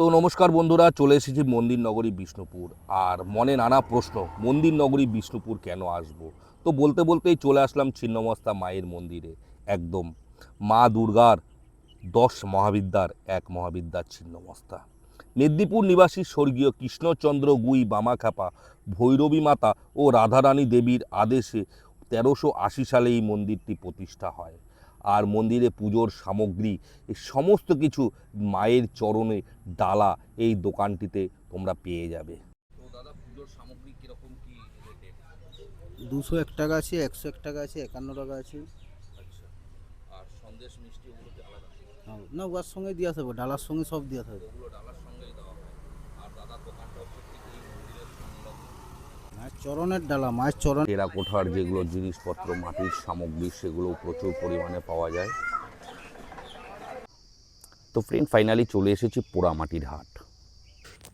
তো নমস্কার বন্ধুরা, চলে এসেছি মন্দির নগরী বিষ্ণুপুর। আর মনে নানা প্রশ্ন মন্দির নগরী বিষ্ণুপুর কেন আসব? তো বলতে বলতেই চলে আসলাম ছিন্নমস্তা মায়ের মন্দিরে। একদম মা দুর্গার দশ মহাবিদ্যার এক মহাবিদ্যার ছিন্নমস্তা। মেদিনীপুর নিবাসী স্বর্গীয় কৃষ্ণচন্দ্র গুই বামাখ্যাপা, ভৈরবী মাতা ও রাধারানী দেবীর আদেশে তেরোশো আশি সালে এই মন্দিরটি প্রতিষ্ঠা হয়। আর মন্দিরে পুজোর সামগ্রী এই সমস্ত কিছু মায়ের চরণে ডালা এই দোকানটিতে তোমরা পেয়ে যাবে। দাদা সামগ্রী কীরকম কি রেটে দুশো এক টাকা আছে একশো এক টাকা আছে একান্ন টাকা আছে। আচ্ছা। আর সন্দেশ মিষ্টি ওগুলোতে আলাদা? না ওয়ার সঙ্গে দিয়ে আসবে ডালার সঙ্গে সব দিয়ে আসবে ওগুলো ডালার সঙ্গেই দেওয়া হয় আর দাদার দোকানটা হচ্ছে ঠিক এই মন্দিরের সংলগ্ন মায়ের চরণের ডালা মায়ের চরণ। টেরাকোঠার যেগুলো জিনিসপত্র মাটির সামগ্রী সেগুলো প্রচুর পরিমাণে পাওয়া যায়। তো ফ্রেন্ড ফাইনালি চলে এসেছি পোড়ামাটির হাট।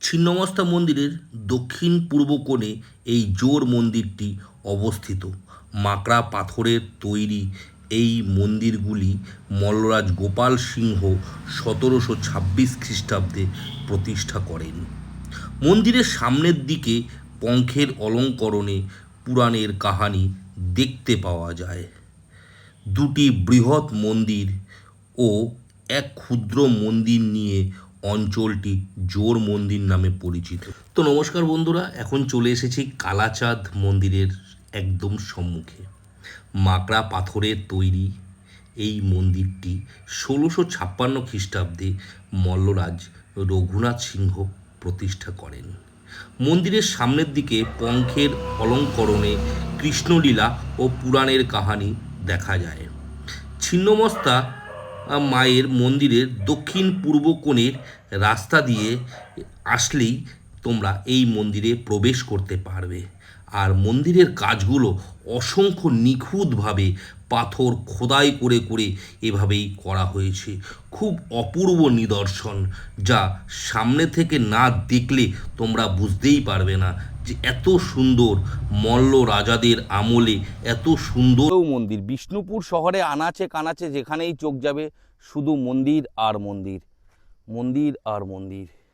ছিন্নমস্তা মন্দিরের দক্ষিণ পূর্ব কোণে এই জোর মন্দিরটি অবস্থিত। মাকড়া পাথরের তৈরি এই মন্দিরগুলি মল্লরাজ গোপাল সিংহ সতেরোশো ছাব্বিশ খ্রিস্টাব্দে প্রতিষ্ঠা করেন। মন্দিরের সামনের দিকে পঙ্খের অলঙ্করণে পুরাণের কাহানি দেখতে পাওয়া যায়। দুটি বৃহৎ মন্দির ও এক ক্ষুদ্র মন্দির নিয়ে অঞ্চলটি জোর মন্দির নামে পরিচিত। তো নমস্কার বন্ধুরা, এখন চলে এসেছি কালাচাঁদ মন্দিরের একদম সম্মুখে। মাকড়া পাথরের তৈরি এই মন্দিরটি ষোলোশো ছাপ্পান্ন খ্রিস্টাব্দে মল্লরাজ রঘুনাথ সিংহ প্রতিষ্ঠা করেন। মন্দিরের সামনের দিকে পঙ্খের অলঙ্করণে কৃষ্ণলীলা ও পুরাণের কাহানি দেখা যায়। ছিন্নমস্তা মায়ের মন্দিরের দক্ষিণ পূর্ব কোণের রাস্তা দিয়ে আসলেই তোমরা এই মন্দিরে প্রবেশ করতে পারবে। আর মন্দিরের কাজগুলো অসংখ্য নিখুঁতভাবে পাথর খোদাই করে করে এভাবেই করা হয়েছে। খুব অপূর্ব নিদর্শন যা সামনে থেকে না দেখলে তোমরা বুঝতেই পারবে না যে এত সুন্দর মল্ল রাজাদের আমলে এত সুন্দর মন্দির। বিষ্ণুপুর শহরে আনাচে কানাচে যেখানেই চোখ যাবে, শুধু মন্দির আর মন্দির। মন্দির আর মন্দির।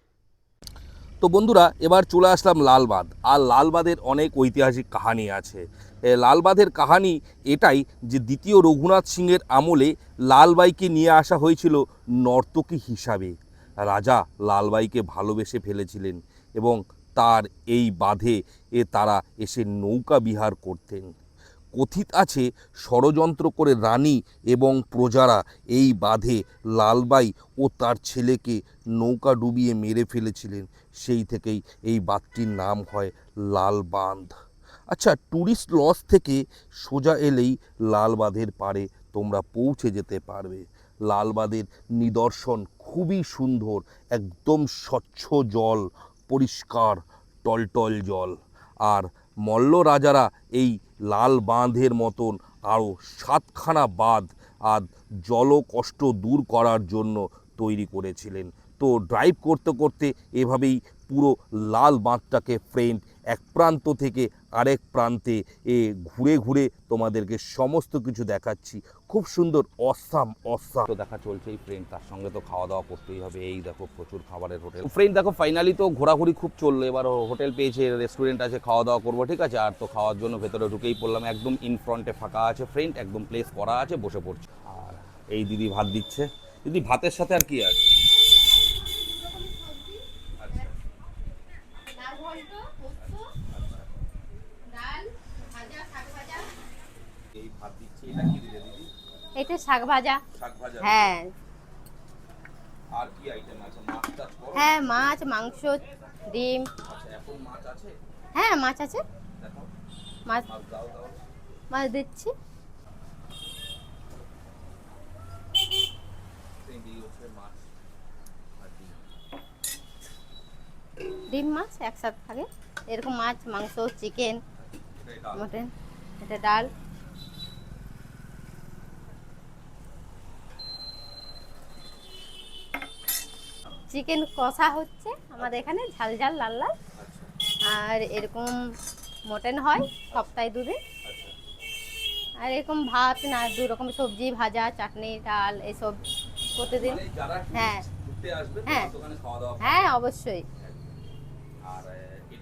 তো বন্ধুরা, এবার চলে আসলাম লালবাঁধ। আর লালবাঁধের অনেক ঐতিহাসিক কাহানি আছে। এ, লালবাঁধের কাহানি এটাই যে দ্বিতীয় রঘুনাথ সিংয়ের আমলে লালবাইকে নিয়ে আসা হয়েছিল নর্তকী হিসাবে। রাজা লালবাইকে ভালোবেসে ফেলেছিলেন এবং তার এই বাঁধে এ তারা এসে নৌকা বিহার করতেন। কথিত আছে ষড়যন্ত্র করে রানী এবং প্রজারা এই বাঁধে লালবাই ও তার ছেলেকে নৌকা ডুবিয়ে মেরে ফেলেছিলেন। সেই থেকেই এই বাঁধটির নাম হয় লাল বাঁধ আচ্ছা ট্যুরিস্ট লস থেকে সোজা এলেই লাল বাঁধের পাড়ে তোমরা পৌঁছে যেতে পারবে। লাল বাঁধের নিদর্শন খুবই সুন্দর, একদম স্বচ্ছ জল, পরিষ্কার, টলটল জল। আর মল্ল রাজারা এই লাল বাঁধের মতন আরও সাতখানা বাঁধ আর জল কষ্ট দূর করার জন্য তৈরি করেছিলেন। তো ড্রাইভ করতে করতে এভাবেই পুরো লাল বাঁধটাকে ফ্রেন্ড এক প্রান্ত থেকে আরেক প্রান্তে এ ঘুরে ঘুরে তোমাদেরকে সমস্ত কিছু দেখাচ্ছি। খুব সুন্দর, অসাম অসাম। তো দেখা চলছে এই ফ্রেন্ড তার সঙ্গে তো খাওয়া দাওয়া করতেই হবে। এই দেখো প্রচুর খাবারের হোটেল ফ্রেন্ড দেখো ফাইনালি তো ঘোরাঘুরি খুব চলল। এবার হোটেল পেয়েছে রেস্টুরেন্ট আছে, খাওয়া দাওয়া করব, ঠিক আছে? আর তো খাওয়ার জন্য ভেতরে ঢুকেই পড়লাম। একদম ইন ফ্রন্টে ফাঁকা আছে ফ্রেন্ড একদম প্লেস করা আছে, বসে পড়ছে। আর এই দিদি ভাত দিচ্ছে। দিদি, ভাতের সাথে আর কি আছে? ডাল ঘন্ট পোস্ত ডাল ভাজা শাক ভাজা এই ভাত দিচ্ছে এটা কি দিলে দিদি? এটা শাক ভাজা। শাক ভাজা। হ্যাঁ। আর কি আইটেম আছে? মাছ টাছ হ্যাঁ মাছ মাংস ডিম। আচ্ছা এখন মাছ আছে? হ্যাঁ মাছ আছে। মাছ মাছ দাও দাও। মাছ দিচ্ছি। ডিম মাছ একসাথে থাকে। এরকম মাছ মাংস চিকেন। মটন এটা ডাল। চিকেন কষা হচ্ছে আমাদের এখানে ঝাল ঝাল লাল লাল। আর এরকম মটন হয় সপ্তাহে দুদিন। আর এরকম ভাত না দু রকম সবজি ভাজা চাটনি ডাল এসব প্রতিদিন। মানে হ্যাঁ। হ্যাঁ। হ্যাঁ অবশ্যই। আর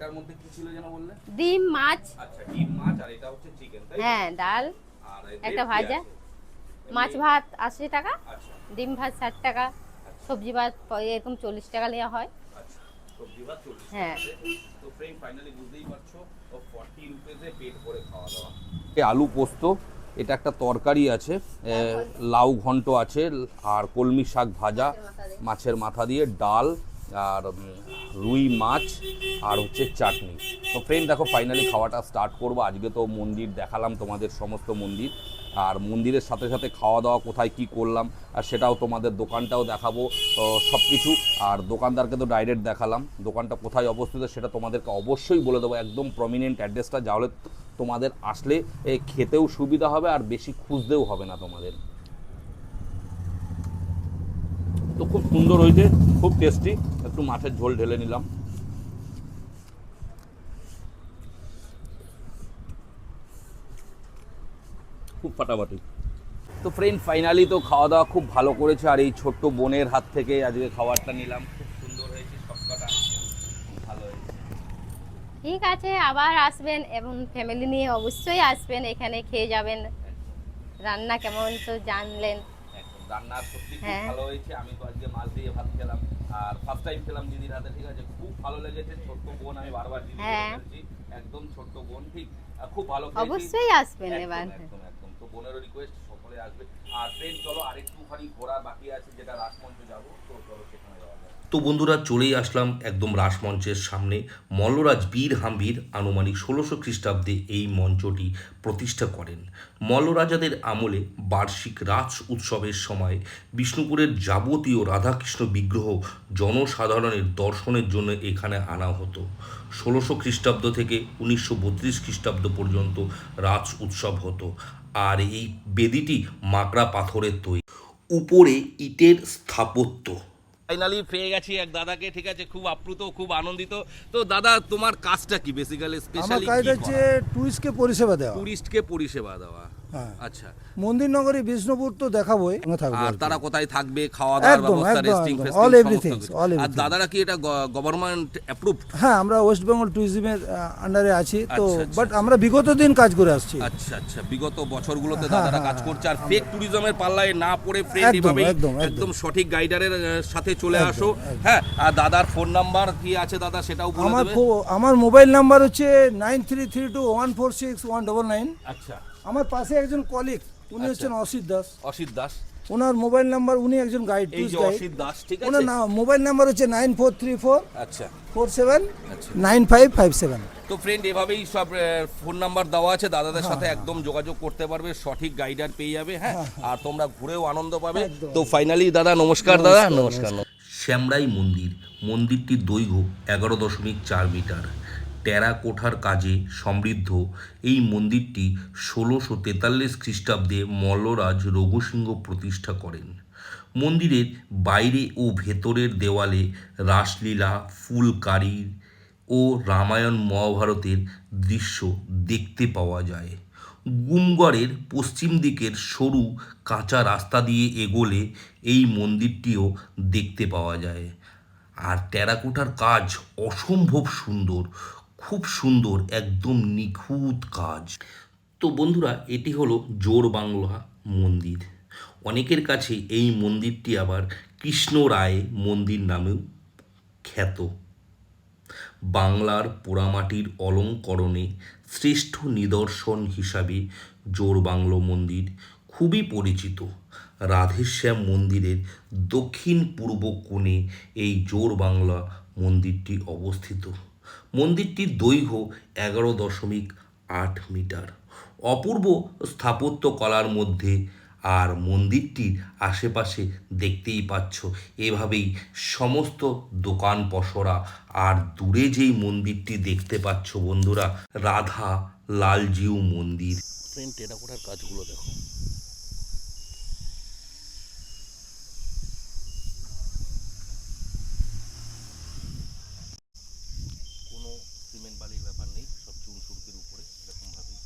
এটার মধ্যে কি ছিল যেন বললে? ডিম মাছ। আচ্ছা ডিম মাছ আর এটা হচ্ছে চিকেন তাই হ্যাঁ ডাল। আর একটা ভাজা। মাছ ভাত আশি টাকা আচ্ছা। ডিম ভাত ষাট টাকা সবজি ভাত এরকম চল্লিশ টাকা নেওয়া হয়। আচ্ছা সবজি ভাত চল্লিশ হ্যাঁ। তো ফ্রেন্ড ফাইনালি বুঝতেই পারছ ও ফর্টি রুপিসে পেট করে খাওয়া দাওয়া। আলু পোস্ত এটা একটা তরকারি আছে লাউ ঘন্ট আছে আর কলমি শাক ভাজা মাছের মাথা দিয়ে ডাল আর রুই মাছ আর হচ্ছে চাটনি। তো ফ্রেন্ড দেখো ফাইনালি খাওয়াটা স্টার্ট করব। আজকে তো মন্দির দেখালাম, তোমাদের সমস্ত মন্দির। আর মন্দিরের সাথে সাথে খাওয়া দাওয়া কোথায় কি করলাম, আর সেটাও তোমাদের দোকানটাও দেখাবো সব কিছু আর দোকানদারকে তো ডাইরেক্ট দেখালাম, দোকানটা কোথায় অবস্থিত সেটা তোমাদেরকে অবশ্যই বলে দেবো। একদম প্রমিনেন্ট অ্যাড্রেসটা যাহলে তোমাদের আসলে খেতেও সুবিধা হবে, আর বেশি খুঁজতেও হবে না তোমাদের। তো খুব সুন্দর হয়েছে, খুব টেস্টি একটু মাছের ঝোল ঢেলে নিলাম। খুব ফাটাফাটি। তো ফ্রেন্ড ফাইনালি তো খাওয়া দাওয়া খুব ভালো করেছে, আর এই ছোট্ট বোনের হাত থেকে আজকে খাবারটা নিলাম। খুব সুন্দর হয়েছে ঠিক আছে, আবার আসবেন এবং ফ্যামিলি নিয়ে অবশ্যই আসবেন, এখানে খেয়ে যাবেন। রান্না কেমন তো জানলেন। রান্না সত্যি খুব হ্যাঁ। ভালো হয়েছে। আমি তো আজকে মাছ দিয়ে ভাত খেলাম। আর ফার্স্ট টাইম খেলাম দিদির হাতে ঠিক আছে? খুব ভালো লেগেছে। ছোট্ট বোন আমি বারবার দিদি হ্যাঁ। বলছি একদম ছোট্ট বোন ঠিক? খুব ভালো অবশ্যই আসবেন এবার। একদম একদম। তো বোনেরও রিকোয়েস্ট সকলে আসবে। আর ট্রেন চলো আরেকটুখানি ঘোরা বাকি আছে যেটা রাসমঞ্চ যাব। তো চলো সেখানে যাওয়া তো বন্ধুরা চলেই আসলাম একদম রাসমঞ্চের সামনে। মল্লরাজ বীর হাম্বির আনুমানিক ষোলোশো খ্রিস্টাব্দে এই মঞ্চটি প্রতিষ্ঠা করেন। মল্লরাজাদের আমলে বার্ষিক রাজ উৎসবের সময় বিষ্ণুপুরের যাবতীয় রাধাকৃষ্ণ বিগ্রহ জনসাধারণের দর্শনের জন্য এখানে আনা হতো। ষোলোশো খ্রিস্টাব্দ থেকে উনিশশো বত্রিশ খ্রিস্টাব্দ পর্যন্ত রাজ উৎসব হতো আর এই বেদিটি মাকড়া পাথরের তৈরি। উপরে ইটের স্থাপত্য। ফাইনালি পেয়ে গেছি এক দাদাকে ঠিক আছে? খুব আপ্লুত খুব আনন্দিত। তো দাদা তোমার কাজটা কি? বেসিক্যালি আমার স্পেশালি কাজটা হচ্ছে টুরিস্টকে পরিষেবা দেওয়া। টুরিস্টকে পরিষেবা দেওয়া। আচ্ছা। মন্দির নগরী বিষ্ণুপুর তো দেখাবোই। আর তারা কোথায় থাকবে খাওয়া দাওয়ার ব্যবস্থা রেস্টিং আর দাদারা কি এটা গভর্নমেন্ট অ্যাপ্রুভ হ্যাঁ আমরা ওয়েস্ট বেঙ্গল ট্যুরিজমের আন্ডারে আছি তো আচ্ছা, আচ্ছা, বাট আমরা বিগত দিন কাজ করে আসছি। আচ্ছা আচ্ছা। বিগত বছরগুলোতে হ্যাঁ, দাদারা হ্যাঁ, কাজ করছে আর ফেক ট্যুরিজমের পাল্লায় না পড়ে ফ্রেন্ড একদম, একদম, সঠিক গাইডারের সাথে চলে আসো। হ্যাঁ আর দাদার ফোন নাম্বার কি আছে দাদা সেটাও বলে আমার দেবে? আমার মোবাইল নাম্বার হচ্ছে nine three three two one four six one double nine আচ্ছা। আমার পাশে একজন কলিগ উনি আচ্ছা। হচ্ছেন অসিত দাস। অসিত দাস। ওনার মোবাইল নাম্বার উনি একজন গাইড এই যে গাইড অসিত দাস ঠিক ওনার আছে? নাম মোবাইল নাম্বার হচ্ছে নাইন ফোর থ্রি ফোর আচ্ছা। ফোর সেভেন আচ্ছা। নাইন ফাইভ ফাইভ সেভেন তো ফ্রেন্ড এভাবেই সব ফোন নাম্বার দেওয়া আছে দাদাদের সাথে একদম যোগাযোগ করতে পারবে সঠিক গাইডার পেয়ে যাবে হ্যাঁ? আর তোমরা ঘুরেও আনন্দ পাবে। তো ফাইনালি দাদা নমস্কার দাদা। নমস্কার। শ্যামরাই মন্দির মন্দিরটির দৈর্ঘ্য এগারো দশমিক চার মিটার। টেরাকোঠার কাজে সমৃদ্ধ। এই মন্দিরটি ষোলোশো তেতাল্লিশ খ্রিস্টাব্দে মল্লরাজ রঘুসিংহ প্রতিষ্ঠা করেন। মন্দিরের বাইরে ও ভেতরের দেওয়ালে রাসলীলা, ফুলকারি ও রামায়ণ মহাভারতের দৃশ্য দেখতে পাওয়া যায়। গুমগড়ের পশ্চিম দিকের সরু কাঁচা রাস্তা দিয়ে এগোলে এই মন্দিরটিও দেখতে পাওয়া যায়। আর টেরাকোটার কাজ অসম্ভব সুন্দর। খুব সুন্দর, একদম নিখুঁত কাজ। তো বন্ধুরা, এটি হলো জোর বাংলা মন্দির। অনেকের কাছে এই মন্দিরটি আবার কৃষ্ণ রায় মন্দির নামেও খ্যাত। বাংলার পোড়ামাটির অলঙ্করণে শ্রেষ্ঠ নিদর্শন হিসাবে জোর বাংলো মন্দির খুবই পরিচিত। রাধেশ্যাম মন্দিরের দক্ষিণ পূর্ব কোণে এই জোর বাংলা মন্দিরটি অবস্থিত। মন্দিরটির দৈর্ঘ্য এগারো দশমিক আট মিটার। অপূর্ব স্থাপত্য কলার মধ্যে আর মন্দিরটির আশেপাশে দেখতেই পাচ্ছ, এভাবেই সমস্ত দোকান পসরা আর দূরে যেই মন্দিরটি দেখতে পাচ্ছ বন্ধুরা, রাধা লালজিউ মন্দির। ফ্রেন্ড টেরাকোটার কাজগুলো দেখো কোনো সিমেন্ট বালির ব্যাপার নেই সব চুন সুরকির উপরে এরকমভাবেই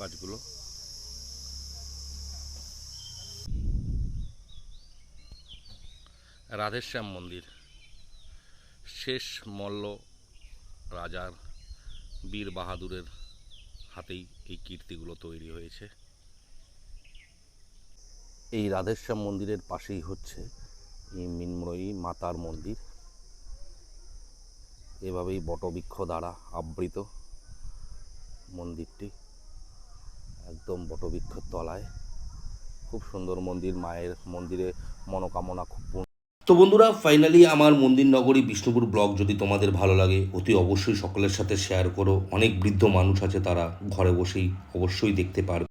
কাজগুলো। রাধেশ্যাম মন্দির। শেষ মল্ল রাজার বীর বাহাদুরের হাতেই এই কীর্তিগুলো তৈরি হয়েছে। এই রাধেশ্যাম মন্দিরের পাশেই হচ্ছে এই মিনময়ী মাতার মন্দির। এভাবেই বটবৃক্ষ দ্বারা আবৃত মন্দিরটি। একদম বটবৃক্ষের তলায়। খুব সুন্দর মন্দির, মায়ের মন্দিরে মনোকামনা খুব তো বন্ধুরা ফাইনালি আমার মন্দির নগরী বিষ্ণুপুর ব্লগ যদি তোমাদের ভালো লাগে, অতি অবশ্যই সকলের সাথে শেয়ার করো। অনেক বৃদ্ধ মানুষ আছে তারা ঘরে বসেই অবশ্যই দেখতে পারবে।